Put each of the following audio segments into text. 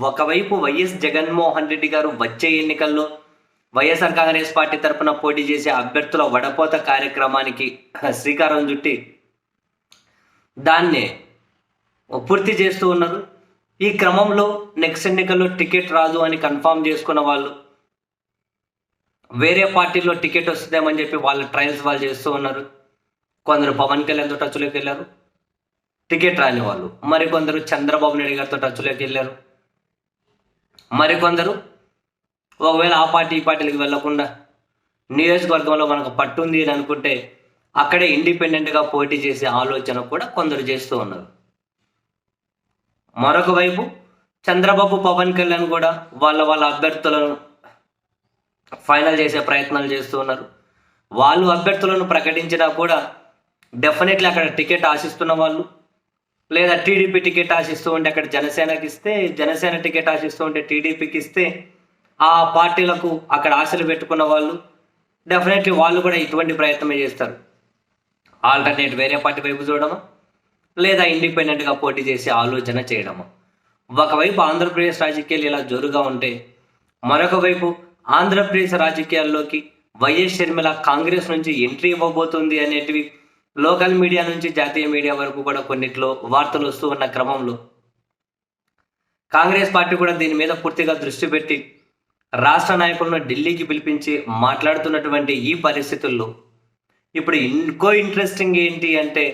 ఒకవైపు వైఎస్ జగన్మోహన్ రెడ్డి గారు వచ్చే ఎన్నికల్లో వైఎస్ఆర్ కాంగ్రెస్ పార్టీ తరఫున పోటీ చేసే అభ్యర్థుల వడపోత కార్యక్రమానికి శ్రీకారం చుట్టి దాన్ని పూర్తి చేస్తూ ఉన్నారు. ఈ క్రమంలో నెక్స్ట్ ఎన్నికల్లో టికెట్ రాదు అని కన్ఫామ్ చేసుకున్న వాళ్ళు వేరే పార్టీలో టికెట్ వస్తుందేమని చెప్పి వాళ్ళ ట్రయల్స్ వాళ్ళు చేస్తూ ఉన్నారు. కొందరు పవన్ కళ్యాణ్తో టచ్లోకి వెళ్ళారు. టికెట్ రాని వాళ్ళు మరికొందరు చంద్రబాబు నాయుడు గారితో టచ్లోకి వెళ్ళారు. మరికొందరు ఒకవేళ ఆ పార్టీ ఈ పార్టీలకు వెళ్ళకుండా నియోజకవర్గంలో మనకు పట్టుంది అని అనుకుంటే అక్కడే ఇండిపెండెంట్గా పోటీ చేసే ఆలోచన కూడా కొందరు చేస్తూ ఉన్నారు. మరొక వైపు చంద్రబాబు పవన్ కళ్యాణ్ కూడా వాళ్ళ వాళ్ళ అభ్యర్థులను ఫైనల్ చేసే ప్రయత్నాలు చేస్తూ ఉన్నారు. వాళ్ళు అభ్యర్థులను ప్రకటించినా కూడా డెఫినెట్లీ అక్కడ టికెట్ ఆశిస్తున్న వాళ్ళు లేదా టీడీపీ టికెట్ ఆశిస్తూ ఉంటే అక్కడ జనసేనకి ఇస్తే జనసేన టికెట్ ఆశిస్తూ ఉంటే టీడీపీకి ఇస్తే ఆ పార్టీలకు అక్కడ ఆశలు పెట్టుకున్న వాళ్ళు డెఫినెట్లీ వాళ్ళు కూడా ఇటువంటి ప్రయత్నమే చేస్తారు. ఆల్టర్నేట్ వేరే పార్టీ వైపు చూడమా లేదా ఇండిపెండెంట్గా పోటీ చేసి ఆలోచన చేయడమా? ఒకవైపు ఆంధ్రప్రదేశ్ రాజకీయాలు ఇలా జోరుగా ఉంటే మరొక వైపు ఆంధ్రప్రదేశ్ రాజకీయాల్లోకి వైఎస్ షర్మిల కాంగ్రెస్ నుంచి ఎంట్రీ ఇవ్వబోతుంది అనేటివి లోకల్ మీడియా నుంచి జాతీయ మీడియా వరకు కూడా కొన్నిట్లో వార్తలు వస్తూ ఉన్న క్రమంలో కాంగ్రెస్ పార్టీ కూడా దీని మీద పూర్తిగా దృష్టి పెట్టి రాష్ట్ర నాయకులను ఢిల్లీకి పిలిపించి మాట్లాడుతున్నటువంటి ఈ పరిస్థితుల్లో ఇప్పుడు ఇంకో ఇంట్రెస్టింగ్ ఏంటి అంటే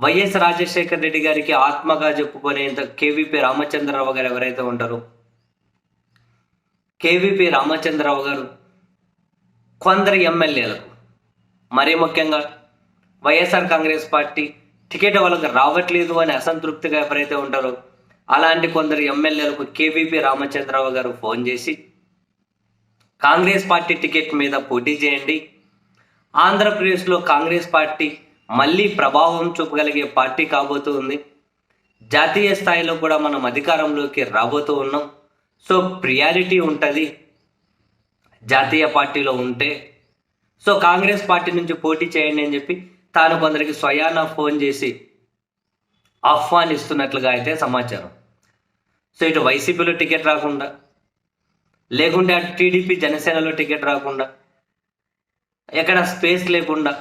వైఎస్ రాజశేఖర్ రెడ్డి గారికి ఆత్మగా చెప్పుకునేంత కేవీపీ రామచంద్రరావు గారు ఎవరైతే ఉంటారో కేవీపీ రామచంద్రరావు గారు కొందరు ఎమ్మెల్యేలకు మరీ ముఖ్యంగా వైఎస్ఆర్ కాంగ్రెస్ పార్టీ టికెట్ వాళ్ళకి రావట్లేదు అని అసంతృప్తిగా ఎవరైతే ఉంటారో అలాంటి కొందరు ఎమ్మెల్యేలకు కేవీపీ రామచంద్రరావు గారు ఫోన్ చేసి కాంగ్రెస్ పార్టీ టికెట్ మీద పోటీ చేయండి. ఆంధ్రప్రదేశ్లో కాంగ్రెస్ పార్టీ మళ్ళీ ప్రభావం చూపగలిగే పార్టీ కాబోతూ ఉంది జాతీయ స్థాయిలో కూడా మనం అధికారంలోకి రాబోతూ ఉన్నాం. సో ప్రియారిటీ ఉంటుంది. జాతీయ పార్టీలో ఉంటే సో కాంగ్రెస్ పార్టీ నుంచి పోటీ చేయండి అని చెప్పి తాను కొందరికి స్వయాన ఫోన్ చేసి ఆహ్వానిస్తున్నట్లుగా అయితే సమాచారం. సో ఇటు వైసీపీలో టికెట్ రాకుండా లేకుంటే అటు టీడీపీ జనసేనలో టికెట్ రాకుండా ఎక్కడ స్పేస్ లేకుండా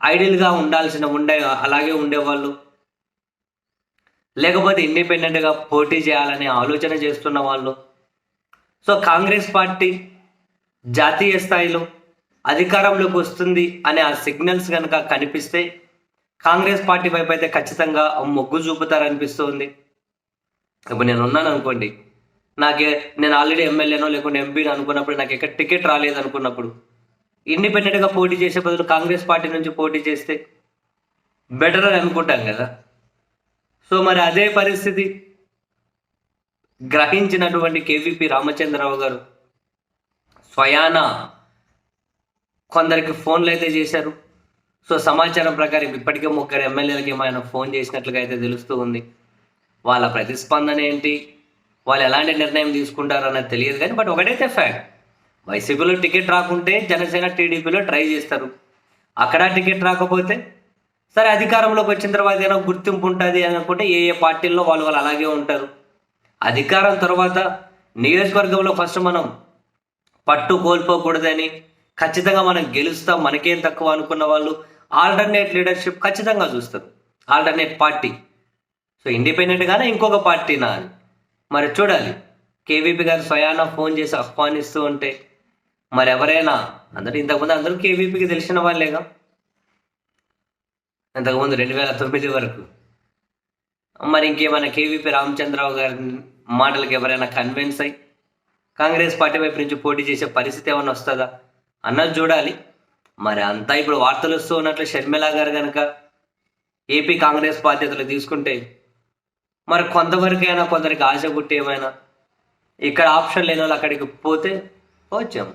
ఐడియల్గా ఉండాల్సిన ఉండే అలాగే ఉండేవాళ్ళు లేకపోతే ఇండిపెండెంట్గా పోటీ చేయాలనే ఆలోచన చేస్తున్న వాళ్ళు. సో కాంగ్రెస్ పార్టీ జాతీయ స్థాయిలో అధికారంలోకి వస్తుంది అనే ఆ సిగ్నల్స్ కనుక కనిపిస్తే కాంగ్రెస్ పార్టీ వైపు అయితే ఖచ్చితంగా మొగ్గు చూపుతారనిపిస్తుంది. ఇప్పుడు నేను ఉన్నాను అనుకోండి నాకే నేను ఆల్రెడీ ఎమ్మెల్యేనో లేకుంటే ఎంపీని అనుకున్నప్పుడు నాకు ఎక్కడ టికెట్ రాలేదు అనుకున్నప్పుడు ఇండిపెండెంట్గా పోటీ చేసే బదులు కాంగ్రెస్ పార్టీ నుంచి పోటీ చేస్తే బెటర్ అని అనుకుంటాం కదా. సో మరి అదే పరిస్థితి గ్రహించినటువంటి కేవీపీ రామచంద్రరావు గారు స్వయానా కొందరికి ఫోన్లు అయితే చేశారు. సో సమాచారం ప్రకారం ఇప్పటికే ముగ్గురు ఎమ్మెల్యేలకి ఏమైనా ఫోన్ చేసినట్లుగా అయితే తెలుస్తూ ఉంది. వాళ్ళ ప్రతిస్పందన ఏంటి? వాళ్ళు ఎలాంటి నిర్ణయం తీసుకుంటారు అన్నది తెలియదు కానీ బట్ ఒకటైతే ఫ్యాక్ట్ వైసీపీలో టికెట్ రాకుంటే జనసేన టీడీపీలో ట్రై చేస్తారు. అక్కడ టికెట్ రాకపోతే సరే అధికారంలోకి వచ్చిన తర్వాత ఏదైనా గుర్తింపు ఉంటుంది అని అనుకుంటే ఏ ఏ పార్టీల్లో వాళ్ళు వాళ్ళు అలాగే ఉంటారు. అధికారం తర్వాత నియోజకవర్గంలో ఫస్ట్ మనం పట్టు కోల్పోకూడదని ఖచ్చితంగా మనం గెలుస్తాం మనకేం తక్కువ అనుకున్న వాళ్ళు ఆల్టర్నేట్ లీడర్షిప్ ఖచ్చితంగా చూస్తారు. ఆల్టర్నేట్ పార్టీ సో ఇండిపెండెంట్గానే ఇంకొక పార్టీనా అని మరి చూడాలి. కేవీపీ గారు స్వయాన ఫోన్ చేసి ఆహ్వానిస్తూ ఉంటే మరి ఎవరైనా అందరూ ఇంతకుముందు అందరూ కేవీపీకి తెలిసిన వాళ్ళేగా? ఇంతకుముందు రెండు వేల తొమ్మిది వరకు. మరి ఇంకేమైనా కేవీపీ రామచంద్రరావు గారి మాటలకు ఎవరైనా కన్విన్స్ అయ్యి కాంగ్రెస్ పార్టీ వైపు నుంచి పోటీ చేసే పరిస్థితి ఏమైనా వస్తుందా? అన్నది చూడాలి. మరి అంతా ఇప్పుడు వార్తలు వస్తూ ఉన్నట్లు షర్మిల గారు కనుక ఏపీ కాంగ్రెస్ బాధ్యతలు తీసుకుంటే మరి కొంతవరకైనా కొందరికి ఆశ పుట్టి ఏమైనా ఇక్కడ ఆప్షన్ లేని వాళ్ళు అక్కడికి పోతే వచ్చాము.